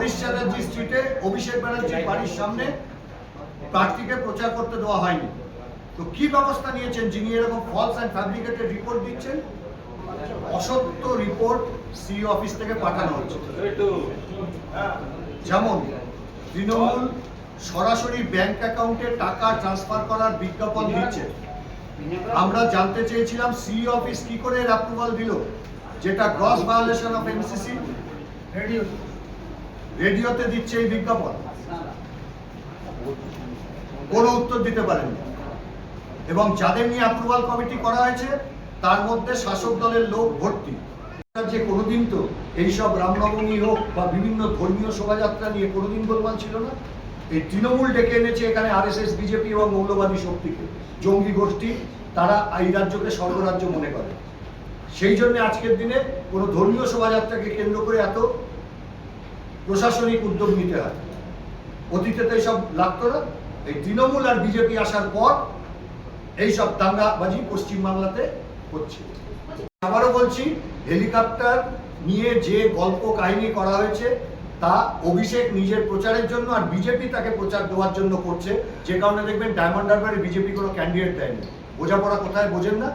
হরিশ চ্যাটার্জি স্ট্রিটে অভিষেক ব্যানার্জির বাড়ির সামনে প্রার্থীকে প্রচার করতে দেওয়া হয়নি। তো কি ব্যবস্থা নিয়েছেন যিনি এরকম ফলস অ্যান্ড ফ্যাব্রিকেটেড রিপোর্ট দিচ্ছেন? অসত্য রিপোর্ট সি অফিস থেকে পাঠানো হচ্ছে। যেমন তৃণমূল সরাসরি ব্যাংক অ্যাকাউন্টে টাকা ট্রান্সফার করার বিজ্ঞাপন দিচ্ছে। আমরা জানতে চেয়েছিলাম সি অফিস কি করে এর অ্যাপ্রুভাল দিল, যেটা গ্রস ভায়োলেশন অফ এমসিসি রেডিওতে দিচ্ছে এই বিজ্ঞাপন। কোনো উত্তর দিতে পারেননি এবং যাদের নিয়ে অ্যাপ্রুভাল কমিটি করা হয়েছে, তার মধ্যে শাসক দলের লোক ভর্তি। যে কোনোদিন তো এইসব রামনবমী হোক বা বিভিন্ন ধর্মীয় শোভাযাত্রা নিয়ে কোনোদিন গোলমাল ছিল না। এই তৃণমূল ডেকে এনেছে এখানে আরএসএস, বিজেপি এবং মৌলবাদী শক্তিকে। জঙ্গি গোষ্ঠী, তারা এই রাজ্যকে স্বর্গরাজ্য মনে করে। সেই জন্য আজকের দিনে কোনো ধর্মীয় শোভাযাত্রাকে কেন্দ্র করে এত প্রশাসনিক উদ্যোগ নিতে হয়। অতীতে তো এইসব লাগতো না এই তৃণমূল আর বিজেপি আসার পর এইসব দাঙ্গাবাজি পশ্চিমবাংলাতে হচ্ছে। আবারও বলছি, হেলিকপ্টার নিয়ে যে গল্প কাহিনী করা হয়েছে, তা অভিষেক নিজের প্রচারের জন্য আর বিজেপি তাকে প্রচার দেওয়ার জন্য করছে। যে কারণে দেখবেন ডায়মন্ড হারবারে বিজেপি কোনো ক্যান্ডিডেট দেয়নি। বোঝাপড়া কোথায় বোঝেন না।